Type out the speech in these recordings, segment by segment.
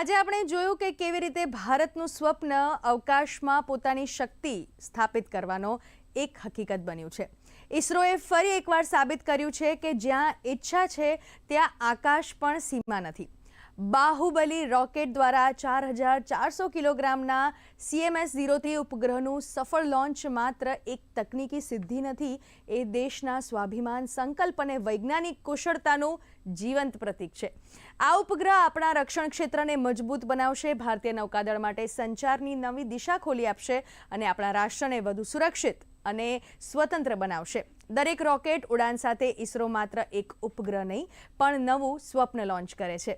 આજે આપણે જોયું કે કેવી રીતે ભારતનું સ્વપ્ન અવકાશમાં પોતાની શક્તિ સ્થાપિત કરવાનો એક હકીકત બન્યું છે. ઈસરોએ ફરી એકવાર સાબિત કર્યું છે કે જ્યાં ઈચ્છા છે, ત્યાં આકાશ પણ સીમા નથી. બાહુબલી રોકેટ દ્વારા ચાર હજાર ચારસો કિલોગ્રામના સીએમએસ ઝીરોથી ઉપગ્રહનું સફળ લોન્ચ માત્ર એક તકનીકી સિદ્ધિ નથી, એ દેશના સ્વાભિમાન સંકલ્પ અને વૈજ્ઞાનિક કુશળતાનું જીવંત પ્રતીક છે. આ ઉપગ્રહ આપણા રક્ષણ ક્ષેત્રને મજબૂત બનાવશે, ભારતીય નૌકાદળ માટે સંચારની નવી દિશા ખોલી આપશે અને આપણા રાષ્ટ્રને વધુ સુરક્ષિત અને સ્વતંત્ર બનાવશે. દરેક રોકેટ ઉડાન સાથે ઈસરો માત્ર એક ઉપગ્રહ નહીં, પણ નવું સ્વપ્ન લોન્ચ કરે છે.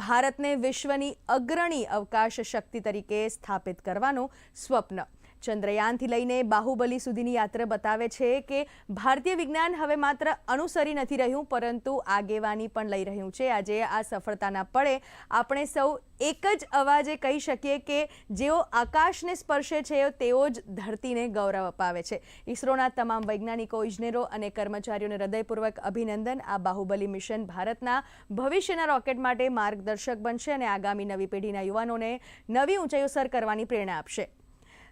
ભારતને વિશ્વની અગ્રણી અવકાશ શક્તિ તરીકે સ્થાપિત કરવાનું સ્વપ્ન. ચંદ્રયાનથી લઈને બાહુબલી સુધીની યાત્રા બતાવે છે કે ભારતીય વિજ્ઞાન હવે માત્ર અનુસરી નથી રહ્યું, પરંતુ આગેવાની પણ લઈ રહ્યું છે. આજે આ સફળતાના પળે આપણે સૌ એક જ અવાજે કહી શકીએ કે જેઓ આકાશને સ્પર્શે છે, તેઓ જ ધરતીને ગૌરવ અપાવે છે. ઈસરોના તમામ વૈજ્ઞાનિકો, ઇજનેરો અને કર્મચારીઓને હૃદયપૂર્વક અભિનંદન. આ બાહુબલી મિશન ભારતના ભવિષ્યના રોકેટ માટે માર્ગદર્શક બનશે અને આગામી નવી પેઢીના યુવાનોને નવી ઊંચાઈઓ સર કરવાની પ્રેરણા આપશે.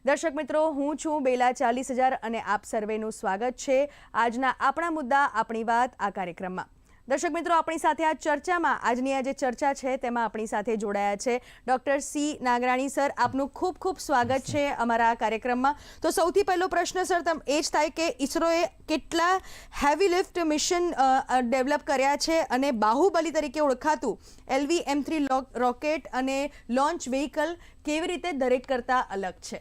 દર્શક મિત્રો, હું છું બેલા ચાલીસ હજાર અને આપ સર્વેનું સ્વાગત છે આજના આપણા મુદ્દા, આપણી વાત આ કાર્યક્રમમાં. દર્શક મિત્રો, આપણી સાથે આ ચર્ચામાં, આજની આ જે ચર્ચા છે તેમાં આપણી સાથે જોડાયા છે ડૉક્ટર સી નાગરાણી સર. આપનું ખૂબ ખૂબ સ્વાગત છે અમારા આ કાર્યક્રમમાં. તો સૌથી પહેલો પ્રશ્ન, સર, તમ એ જ થાય કે ઈસરોએ કેટલા હેવી લિફ્ટ મિશન ડેવલપ કર્યા છે અને બાહુબલી તરીકે ઓળખાતું એલવી એમ થ્રી રોકેટ અને લોન્ચ વ્હીકલ કેવી રીતે દરેક કરતાં અલગ છે?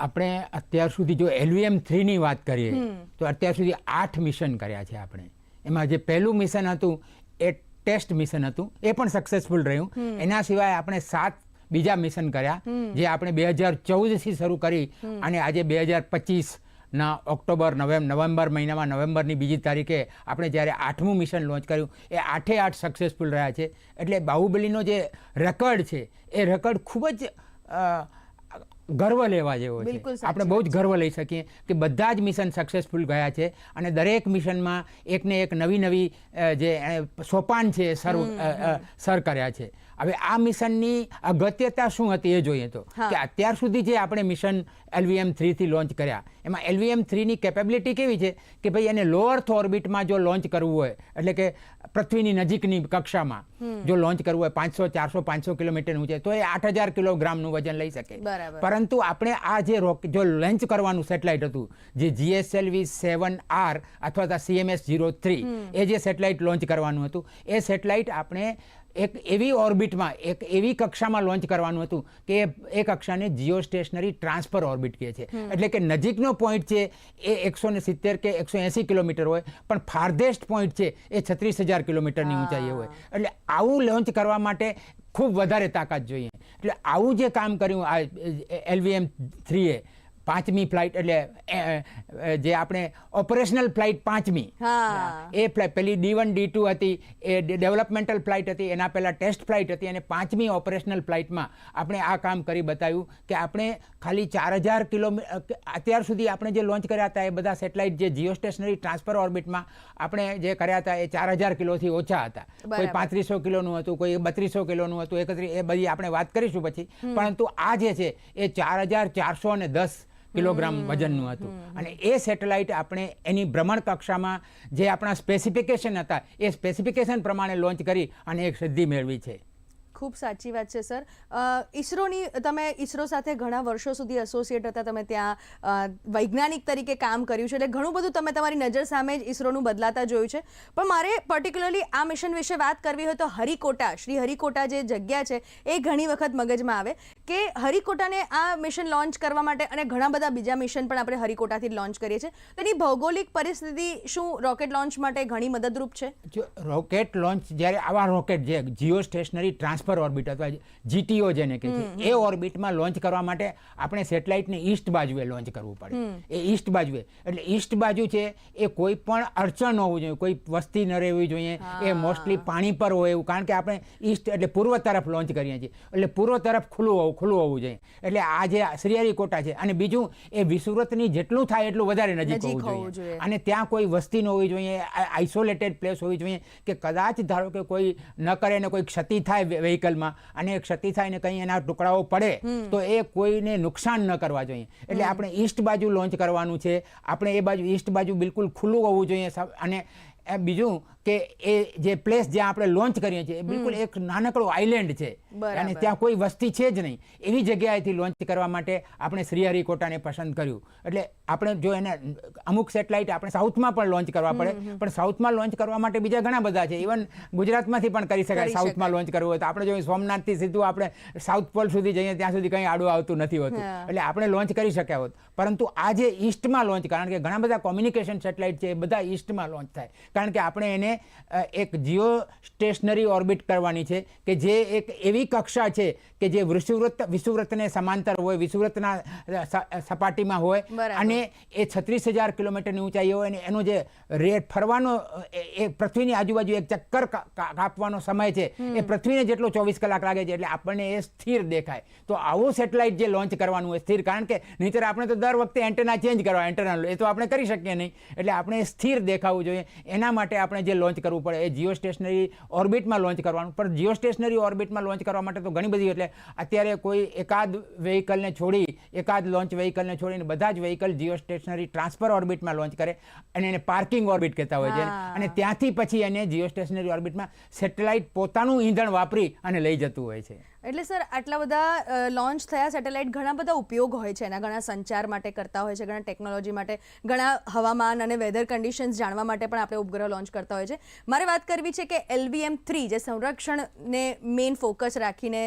આપણે અત્યાર સુધી જો એલવીએમ થ્રીની વાત કરીએ તો અત્યાર સુધી આઠ મિશન કર્યા છે આપણે. એમાં જે પહેલું મિશન હતું એ ટેસ્ટ મિશન હતું એ પણ સક્સેસફુલ રહ્યું. એના સિવાય આપણે સાત બીજા મિશન કર્યા જે આપણે બે હજાર ચૌદથી શરૂ કરી અને આજે બે હજાર પચીસના ઓક્ટોબર નવેમ્બર નવેમ્બર મહિનામાં નવેમ્બરની બીજી તારીખે આપણે જ્યારે આઠમું મિશન લોન્ચ કર્યું એ આઠે આઠ સક્સેસફુલ રહ્યા છે. એટલે બાહુબલીનો જે રેકર્ડ છે એ રેકર્ડ ખૂબ જ ગર્વ લેવા જેવો છે. બિલકુલ આપણે બહુ જ ગર્વ લઈ શકીએ કે બધા જ મિશન સક્સેસફુલ ગયા છે અને દરેક મિશનમાં એકને એક નવી નવી જે સોપાન છે સર અ, અ, સર કર્યા છે. હવે આ મિશનની અગત્યતા શું હતી એ જોઈએ તો. કે અત્યાર સુધી જે આપણે મિશન એલવીએમ થ્રીથી લોન્ચ કર્યા એમાં એલવીએમ થ્રીની કેપેબિલિટી કેવી છે? કે ભાઈ એને લોઅર્થ ઓર્બિટમાં જો લોન્ચ કરવું હોય એટલે કે પૃથ્વીની નજીકની કક્ષામાં. જો લોન્ચ કરવું હોય પાંચસો ચારસો પાંચસો કિલોમીટર ઊંચે તો એ આઠ હજાર કિલોગ્રામનું વજન લઈ શકે. પરંતુ આપણે આ જે રોક જો લોન્ચ કરવાનું સેટેલાઇટ હતું જે જીએસએલવી સેવન આર અથવા તો સીએમએસ જીરો થ્રી એ જે સેટેલાઇટ લોન્ચ કરવાનું હતું એ સેટેલાઇટ આપણે એક એવી ઓર્બિટમાં એક એવી કક્ષામાં લોન્ચ કરવાનું હતું કે એ કક્ષાને જીઓ સ્ટેશનરી ટ્રાન્સફર ઓર્બિટ કહે છે. એટલે કે નજીકનો પોઈન્ટ છે એ એકસો ને સિત્તેર કે એકસો એંસી કિલોમીટર હોય પણ ફાર્ધેસ્ટ પોઈન્ટ છે એ છત્રીસ હજાર કિલોમીટરની ઊંચાઈએ હોય. એટલે આવું લોન્ચ કરવા માટે ખૂબ વધારે તાકાત જોઈએ. એટલે આવું જે કામ કર્યું આ એલવીએમ થ્રીએ પાંચમી ફ્લાઇટ એટલે જે આપણે ઓપરેશનલ ફ્લાઇટ પાંચમી. એ ફ્લાઇટ પેલી ડી વન ડી ટુ હતી એ ડેવલપમેન્ટલ ફ્લાઇટ હતી એના પહેલાં ટેસ્ટ ફ્લાઇટ હતી અને પાંચમી ઓપરેશનલ ફ્લાઇટમાં આપણે આ કામ કરી બતાવ્યું કે આપણે ખાલી ચાર હજાર કિલોમીટર અત્યાર સુધી આપણે જે લોન્ચ કર્યા હતા એ બધા સેટેલાઇટ જે જીઓ સ્ટેશનરી ટ્રાન્સફર ઓર્બિટમાં આપણે જે કર્યા હતા એ ચાર હજાર કિલોથી ઓછા હતા. કોઈ. પાંત્રીસો કિલોનું હતું કોઈ બત્રીસો કિલોનું હતું એકત્રીસ એ બધી આપણે વાત કરીશું પછી. પરંતુ આ જે છે એ ચાર હજાર ચારસો અને દસ કિલોગ્રામ વજનનું હતું. અને એ સેટેલાઇટ આપણે એની ભ્રમણ કક્ષામાં જે આપણા સ્પેસિફિકેશન હતા એ સ્પેસિફિકેશન પ્રમાણે લોન્ચ કરી અને એક સિદ્ધિ મેળવી છે. ખૂબ સાચી વાત છે, સર. ઈસરોની, તમે ઈસરો સાથે ઘણા વર્ષો સુધી એસોસિએટ હતા, તમે ત્યાં વૈજ્ઞાનિક તરીકે કામ કર્યું છે, એટલે ઘણું બધું તમે તમારી નજર સામે જ ઈસરોનું બદલાતા જોયું છે. પણ મારે પર્ટિક્યુલરલી આ મિશન વિશે વાત કરવી હોય તો હરિકોટા, શ્રી હરિકોટા જે જગ્યા છે, એ ઘણી વખત મગજમાં આવે કે હરિકોટાને આ મિશન લોન્ચ કરવા માટે અને ઘણા બધા બીજા મિશન પણ આપણે હરિકોટાથી લોન્ચ કરીએ છીએ. તો એની ભૌગોલિક પરિસ્થિતિ શું રોકેટ લોન્ચ માટે ઘણી મદદરૂપ છે? જો રોકેટ લોન્ચ જ્યારે આવા રોકેટ જે જીઓ સ્ટેશનરી ટ્રાન્સફર ઓર્બિટ અથવા જીટીઓ જેને કહે છે એ ઓર્બિટમાં લોન્ચ કરવા માટે આપણે સેટેલાઇટને ઈસ્ટ બાજુએ લોન્ચ કરવું પડે. એ ઈસ્ટ બાજુએ. એટલે ઈસ્ટ બાજુ છે એ કોઈ પણ અડચણ હોવું જોઈએ કોઈ વસ્તી ન રહેવી જોઈએ એ મોસ્ટલી પાણી પર હોય એવું કારણ કે આપણે ઈસ્ટ એટલે પૂર્વ તરફ લોન્ચ કરીએ છીએ. એટલે પૂર્વ તરફ ખુલ્લું હોવું ખુલ્લું હોવું જોઈએ. એટલે આ જે શ્રીહરિકોટા છે અને બીજું એ વિસુરતની જેટલું થાય એટલું વધારે નજીક હોવું. જોઈએ. અને ત્યાં કોઈ વસ્તી ન હોવી જોઈએ આઇસોલેટેડ પ્લેસ હોવી જોઈએ કે કદાચ ધારો કે કોઈ ન કરે ને કોઈ ક્ષતિ થાય વ્હીકલમાં અને ક્ષતિ થાય ને કંઈ એના ટુકડાઓ પડે તો એ કોઈને નુકસાન ન કરવા જોઈએ. એટલે આપણે ઈસ્ટ બાજુ લોન્ચ કરવાનું છે. આપણે એ બાજુ ઈસ્ટ બાજુ બિલકુલ ખુલ્લું હોવું જોઈએ. અને બીજું કે એ જે પ્લેસ જ્યાં આપણે લોન્ચ કરીએ છીએ બિલકુલ એક નાનકડો આઇલેન્ડ છે. અને ત્યાં કોઈ વસ્તી છે જ નહીં. એવી જગ્યાએથી લોન્ચ કરવા માટે આપણે શ્રીહરિકોટાને પસંદ કર્યું. એટલે આપણે જો એને અમુક સેટેલાઇટ આપણે સાઉથમાં પણ લોન્ચ કરવા પડે. પણ સાઉથમાં લોન્ચ કરવા માટે બીજા ઘણા બધા છે. ઇવન ગુજરાતમાંથી પણ કરી શકાય સાઉથમાં લોન્ચ કરવું હોય તો આપણે જો સોમનાથથી સીધું આપણે સાઉથ પોલ સુધી જઈએ ત્યાં સુધી કંઈ આડું આવતું નથી હોતું. એટલે આપણે લોન્ચ કરી શક્યા હોત. પરંતુ આ જે ઈસ્ટમાં લોન્ચ કારણ કે ઘણા બધા કોમ્યુનિકેશન સેટેલાઇટ છે એ બધા ઈસ્ટમાં લોન્ચ થાય. કારણ કે આપણે એને એક જીઓ સ્ટેશનરી ઓર્બિટ કરવાની છે કે જે એક એવી કક્ષા છે કે જે વિષુવવૃત્ત વિષુવવૃત્તને સમાંતર હોય વિષુવવૃત્તના સપાટીમાં હોય અને એ છત્રીસ હજાર કિલોમીટરની ઊંચાઈ હોય અને એનો જે રેટ ફરવાનો એ પૃથ્વીની આજુબાજુ એક ચક્કર કાપવાનો સમય છે એ પૃથ્વીને જેટલો ચોવીસ કલાક લાગે છે એટલે આપણને એ સ્થિર દેખાય. તો આવું સેટેલાઇટ જે લોન્ચ કરવાનું હોય સ્થિર કારણ કે નહીંતર આપણે તો દર વખતે એન્ટેના ચેન્જ કરવા એન્ટેના એ તો આપણે કરી શકીએ નહીં. એટલે આપણે સ્થિર દેખાવું જોઈએ. એના માટે આપણે જે લોન્ચ કરવું પડે એ જીઓ સ્ટેશનરી ઓર્બિટમાં લોન્ચ કરવાનું. પણ જીઓ સ્ટેશનરી ઓર્બિટમાં લોન્ચ કરવા માટે તો ઘણી બધી એટલે અત્યારે કોઈ એકાદ વ્હીકલને છોડી એકાદ લોન્ચ વ્હીકલને છોડીને બધા જ વ્હીકલ જીઓ સ્ટેશનરી ટ્રાન્સફર ઓર્બિટમાં લોન્ચ કરે અને એને પાર્કિંગ ઓર્બિટ કહેતા હોય છે. અને ત્યાંથી પછી એને જીઓ સ્ટેશનરી ઓર્બિટમાં સેટેલાઇટ પોતાનું ઈંધણ વાપરી અને લઈ જતું હોય છે. એટલે સર આટલા બધા લોન્ચ થયા સેટેલાઇટ ઘણા બધા ઉપયોગ હોય છે એના ઘણા સંચાર માટે કરતા હોય છે ઘણા ટેકનોલોજી માટે ઘણા હવામાન અને વેધર કન્ડિશન્સ જાણવા માટે પણ આપણે ઉપગ્રહ લોન્ચ કરતા હોય છે. મારે વાત કરવી છે કે એલવીએમ થ્રી જે સંરક્ષણને મેઇન ફોકસ રાખીને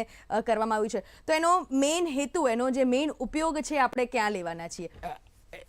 કરવામાં આવ્યું છે તો એનો મેઇન હેતુ એનો જે મેઇન ઉપયોગ છે આપણે ક્યાં લેવાના છીએ?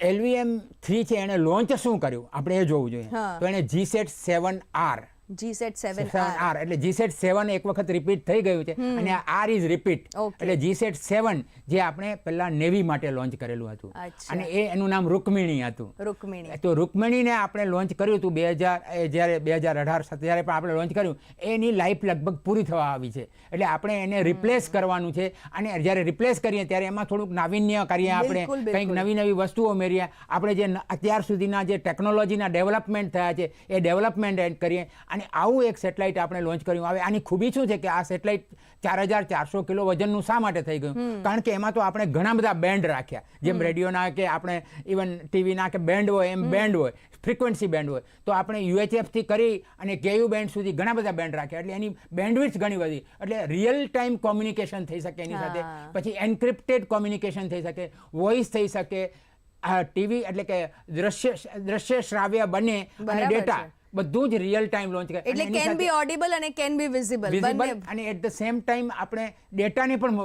એલવીએમ થ્રી છે એણે લોન્ચ શું કર્યું? આપણે એ જોવું જોઈએ. તો એણે G sat seven R G sat seven seven R એટલે જી સેટ સેવન એક વખત રિપીટ થઈ ગયું છે અને આર ઇઝ રિપીટ એટલે જી સેટ સેવન જે આપણે પહેલા નેવી માટે લોન્ચ કરેલું હતું. અને એ એનું નામ રૂકમિણી હતું. રૂકમિણી. તો રૂકમિણીને આપણે લોન્ચ કર્યું હતું બે હજાર જ્યારે બે હજાર અઢાર જ્યારે પણ આપણે લોન્ચ કર્યું એની લાઈફ લગભગ પૂરી થવા આવી છે. એટલે આપણે એને રિપ્લેસ કરવાનું છે. અને જ્યારે રિપ્લેસ કરીએ ત્યારે એમાં થોડુંક નાવિન્ય કરીએ આપણે કંઈક નવી નવી વસ્તુઓ મેળવીએ. આપણે જે અત્યાર સુધીના જે ટેકનોલોજીના ડેવલપમેન્ટ થયા છે એ ડેવલપમેન્ટ એડ કરીએ. અને આવું એક સેટેલાઇટ આપણે લોન્ચ કર્યું. આવે આની ખૂબી શું છે કે આ સેટેલાઇટ ચાર હજાર ચારસો કિલો વજનનું શા માટે થઈ ગયું? કારણ કે એમાં તો આપણે ઘણા બધા બેન્ડ રાખ્યા. જેમ રેડિયોના કે આપણે ઇવન ટીવીના કે બેન્ડ હોય એમ બેન્ડ હોય ફ્રિકવન્સી બેન્ડ હોય. તો આપણે યુએચએફથી કરી અને કેયુ બેન્ડ સુધી ઘણા બધા બેન્ડ રાખ્યા. એટલે એની બેન્ડવિડ્થ ઘણી બધી એટલે રિયલ ટાઈમ કોમ્યુનિકેશન થઈ શકે એની સાથે. પછી એન્ક્રિપ્ટેડ કોમ્યુનિકેશન થઈ શકે. વોઇસ થઈ શકે. ટીવી એટલે કે દ્રશ્ય દ્રશ્ય શ્રાવ્ય બને અને ડેટા. બધું જ રિયલ ટાઈમ લોન્ચ કરે. એટલે કેન બી ઓડિબલ અને કેન બી વિઝિબલ અને એટ ધ સેમ ટાઈમ આપણે ડેટાને પણ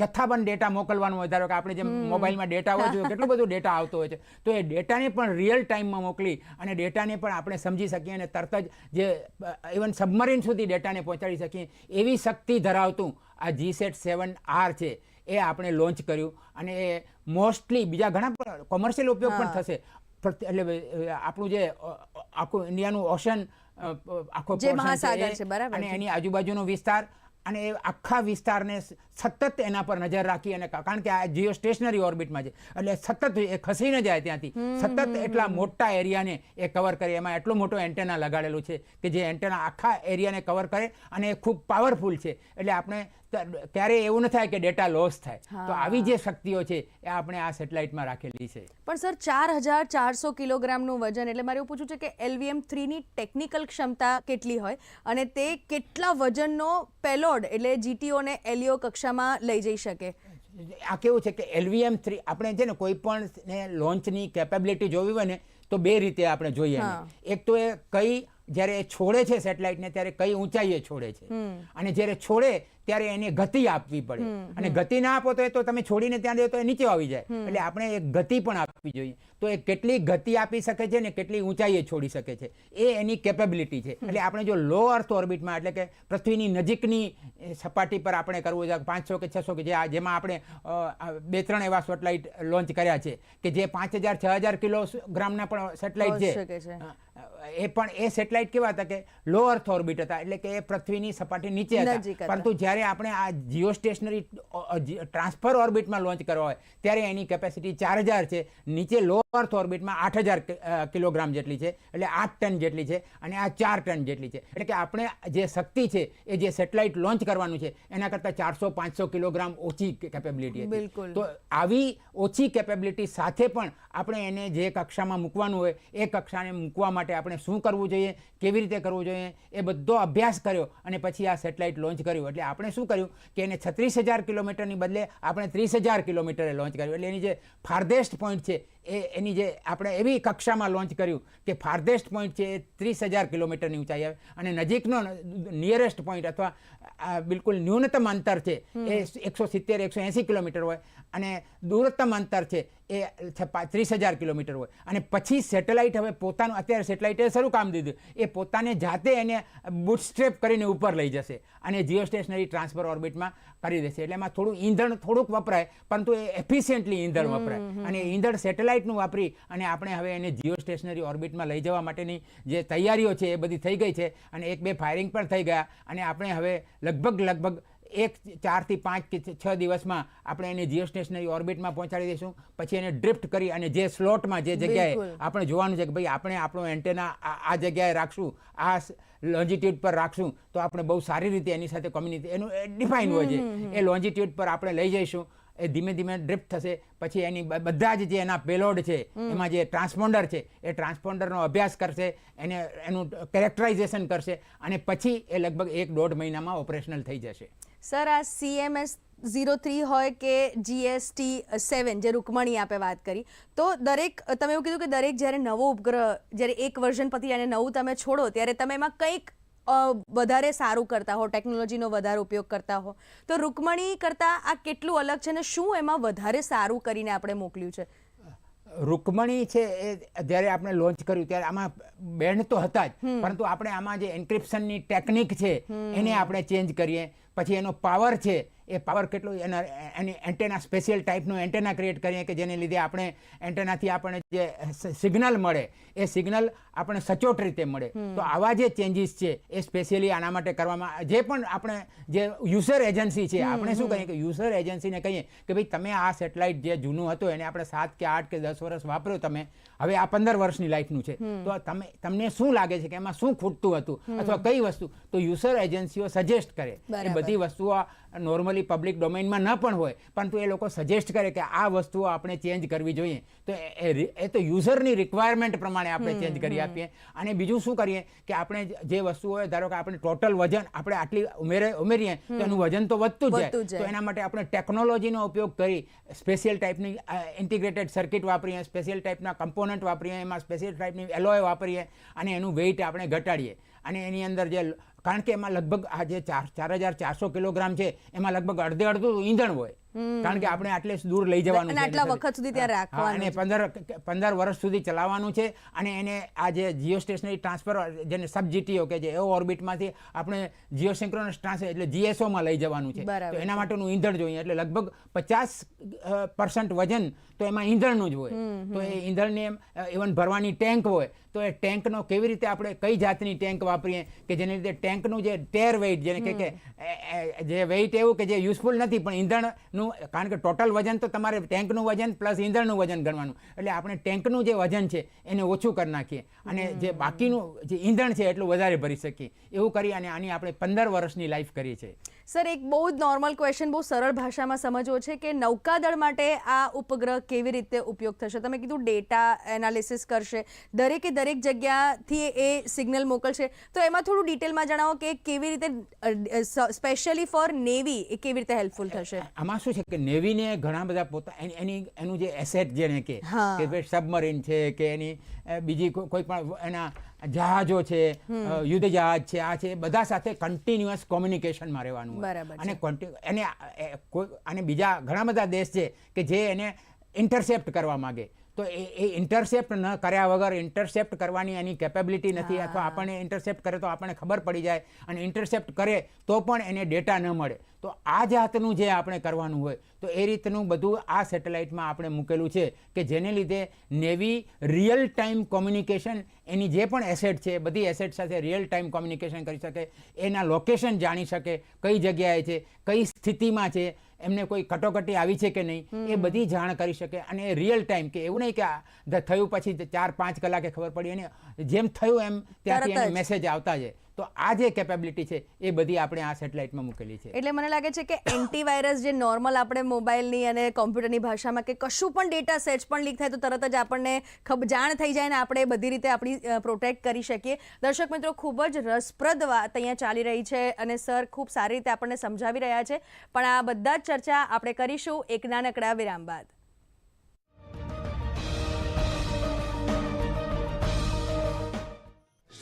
જથ્થાબંધ ડેટા મોકલવાનો હોય. ધારો કે આપણે જેમ મોબાઈલમાં ડેટા હોય છે કેટલો બધો ડેટા આવતો હોય છે. તો એ ડેટાને પણ રિયલ ટાઈમમાં મોકલી અને ડેટાને પણ આપણે સમજી શકીએ અને તરત જ જે ઇવન સબમરીન સુધી ડેટાને પહોંચાડી શકીએ. એવી શક્તિ ધરાવતું આ જી સેટ સેવન આર છે એ આપણે લોન્ચ કર્યું. અને એ મોસ્ટલી બીજા ઘણા કોમર્શિયલ ઉપયોગ પણ થશે. એટલે આપણું જે આખું ઇન્ડિયાનું ઓશન આખો જે મહાસાગર છે, બરાબર અને એની આજુબાજુનો વિસ્તાર અને એ આખા વિસ્તારને સતત એના પર નજર રાખી અને કારણ કે આ જીઓ સ્ટેશનરી ઓર્બિટમાં છે. એટલે સતત એ ખસીને જાય ત્યાંથી. સતત એટલા મોટા એરિયાને એ કવર કરે. એમાં એટલો મોટો એન્ટેના લગાડેલું છે કે જે એન્ટેના આખા એરિયાને કવર કરે અને એ ખૂબ પાવરફુલ છે. એટલે આપણે ત- ક્યારેય એવું ન થાય કે ડેટા લોસ થાય. તો આવી જે શક્તિઓ છે એ આપણે આ સેટેલાઇટમાં રાખેલી છે. પણ સર ચાર હજાર ચારસો કિલોગ્રામનું વજન એટલે મારે એવું પૂછવું છે કે એલવીએમ થ્રીની ટેકનિકલ ક્ષમતા કેટલી હોય અને તે કેટલા વજનનો પેલોડ એટલે જીટીઓ ને એલિયો કક્ષામાં લઈ જઈ શકે? આ કેવું છે કે એલવીએમ થ્રી આપણે છે ને કોઈ પણ ને લોન્ચની કેપેબિલિટી જોવી હોય ને તો બે રીતે આપણે જોઈએ એક તો એ કઈ જ્યારે એ છોડે છે સેટેલાઇટને ત્યારે કઈ ઊંચાઈએ છોડે છે. અને જ્યારે છોડે ત્યારે એને ગતિ આપવી પડે. અને ગતિ ના આપો તો એ તો તમે છોડીને ત્યાં દો તો એ નીચે આવી જાય. એટલે આપણે એક ગતિ પણ આપવી જોઈએ. તો એ કેટલી ગતિ આપી શકે છે ને કેટલી ઊંચાઈએ છોડી શકે છે. એ એની કેપેબિલિટી છે. એટલે આપણે જો લો અર્થ ઓર્બિટમાં એટલે કે પૃથ્વીની નજીકની સપાટી પર આપણે કરવું છે પાંચસો કે છસો કે જે આ જેમાં આપણે બે ત્રણ એવા સેટેલાઇટ લોન્ચ કર્યા છે કે જે પાંચ હજાર છ હજાર કિલો ગ્રામના પણ સેટેલાઇટ છે. એ પણ એ સેટેલાઇટ કેવા હતા કે લો અર્થ ઓર્બિટ હતા એટલે કે એ પૃથ્વીની સપાટી નીચે હતા. પરંતુ જ્યારે જ્યારે આપણે આ જીઓ સ્ટેશનરી ટ્રાન્સફર ઓર્બિટમાં લોન્ચ કરવા હોય ત્યારે એની કેપેસિટી ચાર હજાર છે. નીચે લો અર્થ ઓર્બિટમાં આઠ હજાર કિલોગ્રામ જેટલી છે એટલે આઠ ટન જેટલી છે અને આ ચાર ટન જેટલી છે. એટલે કે આપણે જે શક્તિ છે એ જે સેટેલાઇટ લોન્ચ કરવાનું છે એના કરતાં ચારસો પાંચસો કિલોગ્રામ ઓછી કેપેબિલિટી બિલકુલ. તો આવી ઓછી કેપેબિલિટી સાથે પણ આપણે એને જે કક્ષામાં મૂકવાનું હોય એ કક્ષાને મૂકવા માટે આપણે શું કરવું જોઈએ કેવી રીતે કરવું જોઈએ એ બધો અભ્યાસ કર્યો અને પછી આ સેટેલાઇટ લોન્ચ કર્યું. એટલે આપણે શું કર્યું કે એને છત્રીસ હજાર કિલોમીટરની બદલે આપણે ત્રીસ હજાર કિલોમીટરે લોન્ચ કર્યું. એટલે એની જે ફાર્ધેસ્ટ પોઈન્ટ છે એ એની જે આપણે એવી કક્ષામાં લોન્ચ કર્યું કે ફાર્ધેસ્ટ પોઈન્ટ છે એ ત્રીસ હજાર કિલોમીટરની ઊંચાઈ આવે. અને નજીકનો નિયરેસ્ટ પોઈન્ટ અથવા બિલકુલ ન્યૂનતમ અંતર છે એ એકસો સિત્તેર એકસો એંસી કિલોમીટર હોય. અને દૂરતમ અંતર છે એ ત્રીસ હજાર કિલોમીટર હોય. અને પછી સેટેલાઇટ હવે પોતાનું અત્યારે સેટેલાઇટે શરૂ કામ દીધું. એ પોતાને જાતે એને બુટસ્ટ્રેપ કરીને ઉપર લઈ જશે અને જીઓ સ્ટેશનરી ટ્રાન્સફર ઓર્બિટમાં કરી દેશે. એટલે એમાં થોડું ઈંધણ થોડુંક વપરાય પરંતુ એ એફિશિયન્ટલી ઈંધણ વપરાય. અને ઈંધણ સેટેલાઇટનું વાપરી અને આપણે હવે એને જીઓ સ્ટેશનરી ઓર્બિટમાં લઈ જવા માટેની જે તૈયારીઓ છે એ બધી થઈ ગઈ છે. અને એક બે ફાયરિંગ પણ થઈ ગયા. અને આપણે હવે લગભગ લગભગ એક ચારથી પાંચ કે છ દિવસમાં આપણે એને જીઓ સ્ટેશનરી ઓર્બિટમાં પહોંચાડી દઈશું. પછી એને ડ્રિફ્ટ કરી અને જે સ્લોટમાં જે જગ્યાએ આપણે જોવાનું છે કે ભાઈ આપણે આપણો એન્ટેના આ આ જગ્યાએ રાખશું આ લોન્જિટ્યુડ પર રાખશું તો આપણે બહુ સારી રીતે એની સાથે કોમ્યુનિટી એનું ડિફાઇન હોય છે. એ લોન્જિટ્યુડ પર આપણે લઈ જઈશું એ ધીમે ધીમે ડ્રિફ્ટ થશે. પછી એની બધા જ જે એના પેલોડ છે એમાં જે ટ્રાન્સપોન્ડર છે એ ટ્રાન્સપોન્ડરનો અભ્યાસ કરશે એને એનું કેરેક્ટરાઇઝેશન કરશે અને પછી એ લગભગ એક દોઢ મહિનામાં ઓપરેશનલ થઈ જશે. સર, આ સીએમએસ ઝીરો થ્રી હોય કે જીએસટી સેવન, જે રૂકમણી આપે વાત કરી, તો દરેક, તમે એવું કીધું કે દરેક જ્યારે નવો ઉપગ્રહ, જ્યારે એક વર્ઝન પછી અને નવું તમે છોડો, ત્યારે તમે એમાં કંઈક વધારે સારું કરતા હો ટેકનોલોજીનો વધારે ઉપયોગ કરતા હો. તો રૂકમણી કરતાં આ કેટલું અલગ છે અને શું એમાં વધારે સારું કરીને આપણે મોકલ્યું છે? રૂકમણી છે એ જ્યારે આપણે લોન્ચ કર્યું ત્યારે આમાં બેન્ડ તો હતા જ. પરંતુ આપણે આમાં જે એન્ક્રિપ્શનની ટેકનિક છે એને આપણે ચેન્જ કરીએ. પછી એનો પાવર છે એ પાવર કેટલો એના એની એન્ટેના સ્પેશિયલ ટાઈપનું એન્ટેના ક્રિએટ કરીએ કે જેને લીધે આપણે એન્ટેનાથી આપણે જે સિગ્નલ મળે એ સિગ્નલ આપણે સચોટ રીતે મળે. તો આવા જે ચેન્જીસ છે એ સ્પેશિયલી આના માટે કરવામાં જે પણ આપણે જે યુઝર એજન્સી છે આપણે શું કહીએ કે યુઝર એજન્સીને કહીએ કે ભાઈ તમે આ સેટેલાઇટ જે જૂનું હતું એને આપણે સાત કે આઠ કે દસ વર્ષ વાપર્યો તમે હવે આ પંદર વર્ષની લાઈફનું છે. તો તમે તમને શું લાગે છે કે એમાં શું ખૂટતું હતું અથવા કઈ વસ્તુ? તો યુઝર એજન્સીઓ સજેસ્ટ કરે એ બધી વસ્તુઓ નોર્મલી પબ્લિક ડોમેનમાં ન પણ હોય પરંતુ એ લોકો સજેસ્ટ કરે કે આ વસ્તુઓ આપણે ચેન્જ કરવી જોઈએ. તો એ- એ તો યુઝરની રિક્વાયરમેન્ટ પ્રમાણે આપણે ચેન્જ કરી આપીએ. અને બીજું શું કરીએ કે આપણે જે વસ્તુ હોય ધારો કે આપણે ટોટલ વજન આપણે આટલી ઉમેરે ઉમેરીએ તો એનું વજન તો વધતું જ જાય. તો એના માટે આપણે ટેકનોલોજીનો ઉપયોગ કરી સ્પેશિયલ ટાઈપની ઇન્ટિગ્રેટેડ સર્કિટ વાપરીએ સ્પેશિયલ ટાઈપના કમ્પોનન્ટ વાપરીએ એમાં સ્પેશિયલ ટાઈપની એલોય વાપરીએ અને એનું વેઇટ આપણે ઘટાડીએ. અને એની અંદર જે કારણ કે એમાં લગભગ આ જે ચાર ચાર હજાર ચારસો કિલોગ્રામ છે એમાં લગભગ અડધે અડધું ઈંધણ હોય. કારણ કે આપણે આટલે દૂર લઈ જવાનું છે આટલા વખત સુધી ત્યાં રાખવાનું અને પંદર પંદર વર્ષ સુધી ચલાવવાનું છે અને એને આ જે જીઓ સ્ટેશનરી ટ્રાન્સફર જેને સબ જીટીઓ કે જે એવો ઓર્બિટમાંથી આપણે જીઓ સિંક્રોનસ ટ્રાન્સફર એટલે જીએસઓમાં લઈ જવાનું છે. તો એના માટેનું ઈંધણ જોઈએ. એટલે લગભગ પચાસ પર્સન્ટ વજન તો એમાં ઈંધણનું જ હોય. તો એ ઈંધણને ઇવન ભરવાની ટેન્ક હોય તો એ ટેન્કનો કેવી રીતે આપણે કઈ જાતની ટેન્ક વાપરીએ કે જેની લીધે ટેન્કનું જે ટેર વેઇટ જેને કે કે જે વેઇટ એવું કે જે યુઝફુલ નથી પણ ઈંધણનું કારણ કે ટોટલ વજન તો તમારે ટેન્કનું વજન પ્લસ ઈંધણનું વજન ગણવાનું. એટલે આપણે ટેન્કનું જે વજન છે એને ઓછું કરી નાખીએ અને જે બાકીનું જે ઈંધણ છે એટલું વધારે ભરી શકીએ. એવું કરી અને આની આપણે પંદર વર્ષની લાઈફ કરી છે સર એક બહુ જ નોર્મલ ક્વેશ્ચન બહુ સરળ ભાષામાં સમજવો છે કે નૌકાદળ માટે આ ઉપગ્રહ કેવી રીતે ઉપયોગ થશે? તમે કીધું ડેટા એનાલિસિસ કરશે. દરેકે દરેક જગ્યાથી એ સિગ્નલ મોકલશે. તો એમાં થોડું ડિટેલમાં જણાવો કે કેવી રીતે સ્પેશિયલી ફોર નેવી એ કેવી રીતે હેલ્પફુલ થશે? આમાં શું છે કે નેવીને ઘણા બધા પોતા એની- એની જે એસેટ જેને કે સબમરીન છે કે એની બીજી કોઈ પણ એના જહાજો છે યુદ્ધ જહાજ છે આ છે બધા સાથે કન્ટિન્યુઅસ કોમ્યુનિકેશનમાં રહેવાનું બરાબર અને એને અને બીજા ઘણા બધા દેશ છે કે જે એને ઇન્ટરસેપ્ટ કરવા માંગે. તો એ એ ઇન્ટરસેપ્ટ ન કર્યા વગર ઇન્ટરસેપ્ટ કરવાની એની કેપેબિલિટી નથી. અથવા આપણને ઇન્ટરસેપ્ટ કરે તો આપણને ખબર પડી જાય. અને ઇન્ટરસેપ્ટ કરે તો પણ એને ડેટા ન મળે. તો આ જાતનું જે આપણે કરવાનું હોય તો એ રીતનું બધું આ સેટેલાઇટમાં આપણે મૂકેલું છે કે જેને લીધે નેવી રિયલ ટાઈમ કોમ્યુનિકેશન એની જે પણ એસેટ છે બધી એસેટ સાથે રિયલ ટાઈમ કોમ્યુનિકેશન કરી શકે એના લોકેશન જાણી શકે કઈ જગ્યાએ છે કઈ સ્થિતિમાં છે એમને કોઈ કટોકટી આવી છે કે નહીં એ બધી જાણ કરી શકે. અને એ રિયલ ટાઈમ કે એવું નહીં કે થયું પછી ચાર પાંચ કલાકે ખબર પડી અને જેમ થયું એમ ત્યાંથી. મેસેજ આવતા જાય. તો આ જે કેપેબિલિટી છે, એ બધી આપણે આ સેટેલાઇટમાં મૂકેલી છે. એટલે મને લાગે છે કે એન્ટીવાયરસ જે નોર્મલ આપણે મોબાઈલની અને કોમ્પ્યુટરની ભાષામાં કે કશું પણ ડેટા સેચ પણ લીક થાય તો તરત જ આપણને ખબ જાણ થઈ જાય ને આપણે બધી રીતે આપણી પ્રોટેક્ટ કરી શકીએ. દર્શક મિત્રો, ખૂબ જ રસપ્રદ વાત અહીંયા ચાલી રહી છે અને સર ખૂબ સારી રીતે આપણને સમજાવી રહ્યા છે. પણ આ બધા જ ચર્ચા આપણે કરીશું એક નાનકડા વિરામ બાદ.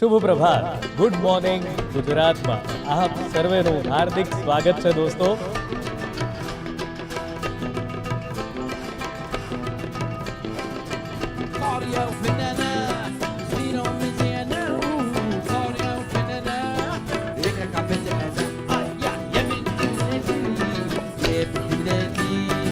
શુભ પ્રભાત ગુડ મોર્નિંગ ગુજરાતમાં. આપ સર્વેનું હાર્દિક સ્વાગત છે દોસ્તો.